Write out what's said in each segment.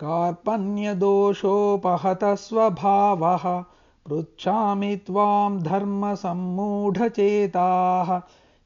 कार्पण्यदोषोपहतस्वभावः पृच्छामि त्वां धर्मसम्मूढचेताः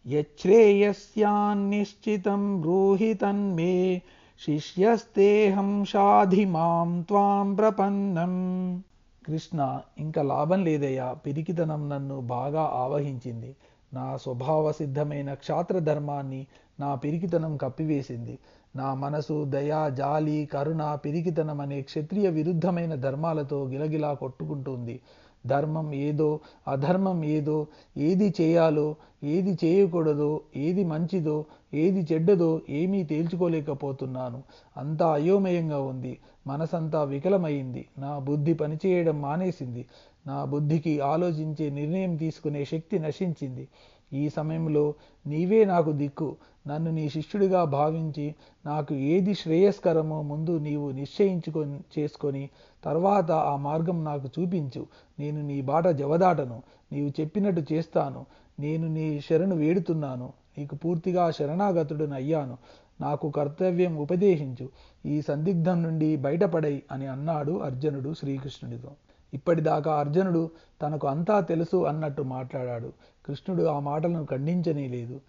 यच्छ्रेयस्यान्निश्चितं ब्रूहि तन्मे శిష్యస్తేహం షాధి మాం త్వాం ప్రపన్నం కృష్ణ ఇంకా లాభం లేదయ్యా పిరికితనం నన్ను బాగా ఆవహించింది నా స్వభావ సిద్ధమైన క్షాత్ర ధర్మాన్ని నా పిరికితనం కప్పివేసింది నా మనసు దయ జాలి కరుణ పిరికితనం అనే క్షత్రియ విరుద్ధమైన ధర్మాలతో గిలగిలా కొట్టుకుంటుంది. ధర్మం ఏదో అధర్మం ఏదో ఏది చేయాలో ఏది చేయకూడదో ఏది మంచిదో ఏది చెడ్డదో ఏమీ తేల్చుకోలేకపోతున్నాను. అంతా అయోమయంగా ఉంది. మనసంతా వికలమైంది. నా బుద్ధి పనిచేయడం మానేసింది. నా బుద్ధికి ఆలోచించే నిర్ణయం తీసుకునే శక్తి నశించింది. ఈ సమయంలో నీవే నాకు దిక్కు. నన్ను నీ శిష్యుడిగా భావించి నాకు ఏది శ్రేయస్కరమో ముందు నీవు నిశ్చయించుకొని చేసుకొని తర్వాత ఆ మార్గం నాకు చూపించు. నేను నీ బాట జవదాటను. నీవు చెప్పినట్టు చేస్తాను. నేను నీ శరణు వేడుతున్నాను. నీకు పూర్తిగా శరణాగతుడును అయ్యాను నాకు కర్తవ్యం ఉపదేశించు. ఈ సందిగ్ధం నుండి బయటపడై అని అన్నాడు అర్జునుడు శ్రీకృష్ణుడితో. ఇప్పటిదాకా అర్జునుడు తనకు అంతా తెలుసు అన్నట్టు మాట్లాడాడు. కృష్ణుడు ఆ మాటలను ఖండించనే లేదు.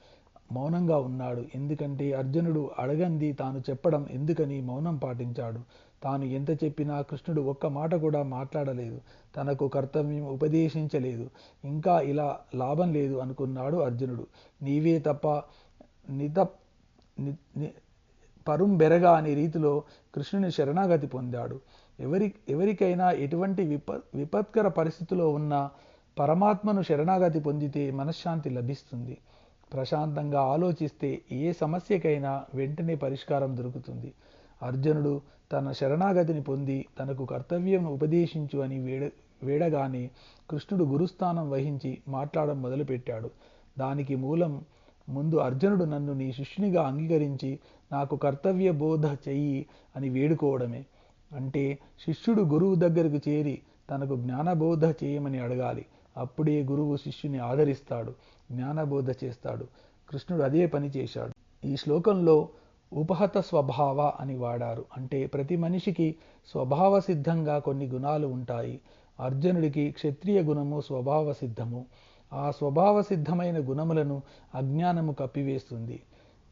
మౌనంగా ఉన్నాడు. ఎందుకంటే అర్జునుడు అడగంది తాను చెప్పడం ఎందుకని మౌనం పాటించాడు. తాను ఎంత చెప్పినా కృష్ణుడు ఒక్క మాట కూడా మాట్లాడలేదు. తనకు కర్తవ్యం ఉపదేశించలేదు. ఇంకా ఇలా లాభం లేదు అనుకున్నాడు అర్జునుడు. నీవే తప్ప నిత పరుంబెరగా అనే రీతిలో కృష్ణుని శరణాగతి పొందాడు. ఎవరి ఎవరికైనా ఎటువంటి విప విపత్కర పరిస్థితిలో ఉన్న పరమాత్మను శరణాగతి పొందితే మనశ్శాంతి లభిస్తుంది. ప్రశాంతంగా ఆలోచిస్తే ఏ సమస్యకైనా వెంటనే పరిష్కారం దొరుకుతుంది. అర్జునుడు తన శరణాగతిని పొంది తనకు కర్తవ్యం ఉపదేశించు అని వేడ వేడగానే కృష్ణుడు గురుస్థానం వహించి మాట్లాడడం మొదలుపెట్టాడు. దానికి మూలం ముందు అర్జునుడు నన్ను నీ శిష్యునిగా అంగీకరించి నాకు కర్తవ్య బోధ చెయ్యి అని వేడుకోవడమే. అంటే శిష్యుడు గురువు దగ్గరకు చేరి తనకు జ్ఞానబోధ చేయమని అడగాలి. అప్పుడే గురువు శిష్యుని ఆదరిస్తాడు జ్ఞానబోధ చేస్తాడు. కృష్ణుడు అదే పని చేశాడు. ఈ శ్లోకంలో ఉపహత స్వభావ అని వాడారు. అంటే ప్రతి మనిషికి స్వభావ సిద్ధంగా కొన్ని గుణాలు ఉంటాయి. అర్జునుడికి క్షత్రియ గుణము స్వభావ సిద్ధము. ఆ స్వభావ సిద్ధమైన గుణములను అజ్ఞానము కప్పివేస్తుంది.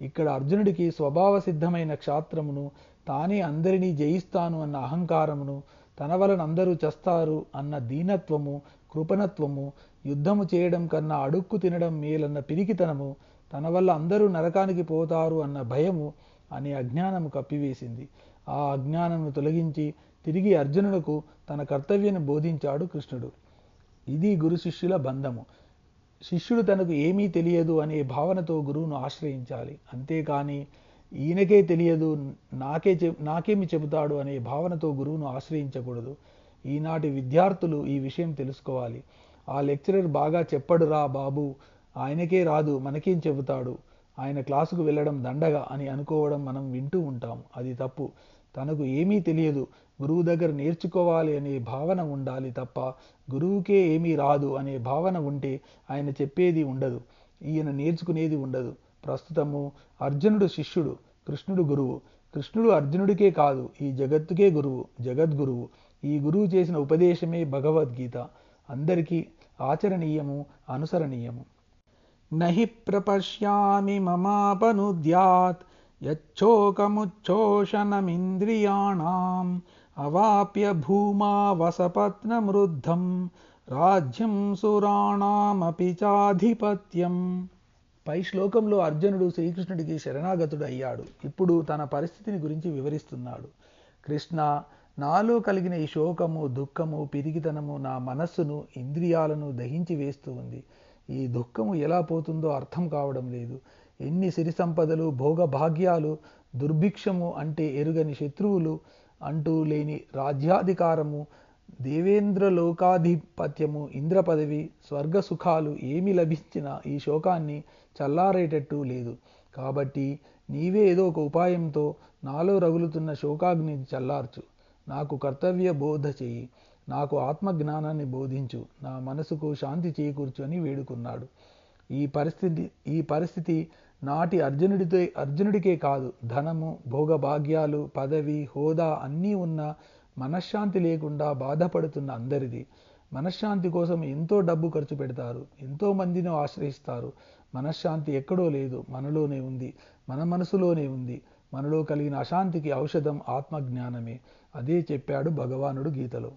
ఇక్కడ అర్జునుడికి స్వభావ సిద్ధమైన క్షాత్రమును తానే అందరినీ జయిస్తాను అన్న అహంకారమును తన వలన అందరూ చస్తారు అన్న దీనత్వము కృపణత్వము యుద్ధము చేయడం కన్నా అడుక్కు తినడం మేలన్న పిరికితనము తన వల్ల అందరూ నరకానికి పోతారు అన్న భయము అనే అజ్ఞానము కప్పివేసింది. ఆ అజ్ఞానము తొలగించి తిరిగి అర్జునులకు తన కర్తవ్యాన్ని బోధించాడు కృష్ణుడు. ఇది గురు శిష్యుల బంధము. శిష్యుడు తనకు ఏమీ తెలియదు అనే భావనతో గురువును ఆశ్రయించాలి. అంతేకాని ఈయనకే తెలియదు నాకే చె నాకేమి చెబుతాడు అనే భావనతో గురువును ఆశ్రయించకూడదు. ఈనాటి విద్యార్థులు ఈ విషయం తెలుసుకోవాలి. ఆ లెక్చరర్ బాగా చెప్పడురా బాబు ఆయనకే రాదు మనకేం చెబుతాడు? ఆయన క్లాసుకు వెళ్ళడం దండగా అని అనుకోవడం మనం వింటూ ఉంటాం. అది తప్పు. తనకు ఏమీ తెలియదు. గురువు దగ్గర నేర్చుకోవాలి అనే భావన ఉండాలి తప్ప గురువుకే ఏమీ రాదు అనే భావన ఉంటే ఆయన చెప్పేది ఉండదు. ఈయన నేర్చుకునేది ఉండదు. ప్రస్తుతము అర్జునుడు శిష్యుడు కృష్ణుడు గురువు. కృష్ణుడు అర్జునుడికే కాదు ఈ జగత్తుకే గురువు జగద్గురువు. ఈ గురువు చేసిన ఉపదేశమే భగవద్గీత. అందరికీ ఆచరణీయము అనుసరణీయము. నహి ప్రపశ్యామి మమాపనుద్యాత్ యచ్చోకముచ్చోషణమింద్రియాణం అవాప్య భూమా వసపత్నమృద్ధం రాజ్యం సురాణమపి చాధిపత్యం. పై శ్లోకంలో అర్జునుడు శ్రీకృష్ణుడికి శరణాగతుడు అయ్యాడు ఇప్పుడు తన పరిస్థితిని గురించి వివరిస్తున్నాడు. కృష్ణ నాలో కలిగిన ఈ శోకము దుఃఖము పిరిగితనము నా మనస్సును ఇంద్రియాలను దహించి వేస్తూ ఉంది. ఈ దుఃఖము ఎలా పోతుందో అర్థం కావడం లేదు. ఎన్ని సిరి సంపదలు భోగభాగ్యాలు దుర్భిక్షము అంటే ఎరుగని శత్రువులు అంటూ లేని రాజ్యాధికారము దేవేంద్ర లోకాధిపత్యము ఇంద్ర పదవి స్వర్గ సుఖాలు ఏమి లభించినా ఈ శోకాన్ని చల్లారేటట్టు లేదు. కాబట్టి నీవే ఏదో ఒక ఉపాయంతో నాలో రగులుతున్న శోకాగ్ని చల్లార్చు. నాకు కర్తవ్య బోధ చెయ్యి. నాకు ఆత్మజ్ఞానాన్ని బోధించు నా మనసుకు శాంతి చేకూర్చు అని వేడుకున్నాడు. ఈ పరిస్థితి ఈ పరిస్థితి నాటి అర్జునుడితో అర్జునుడికే కాదు ధనము భోగభాగ్యాలు పదవి హోదా అన్నీ ఉన్న మనశ్శాంతి లేకుండా బాధపడుతున్న అందరిది. మనశ్శాంతి కోసం ఎంతో డబ్బు ఖర్చు పెడతారు ఎంతో మందిని ఆశ్రయిస్తారు. మనశ్శాంతి ఎక్కడో లేదు మనలోనే ఉంది మన మనసులోనే ఉంది. మనలో కలిగిన అశాంతికి ఔషధం ఆత్మజ్ఞానమే. అదే చెప్పాడు భగవానుడు గీతలో.